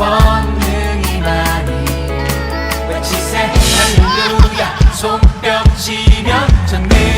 권능이 많이 외치세. 할렐루야. 손뼉치면 전내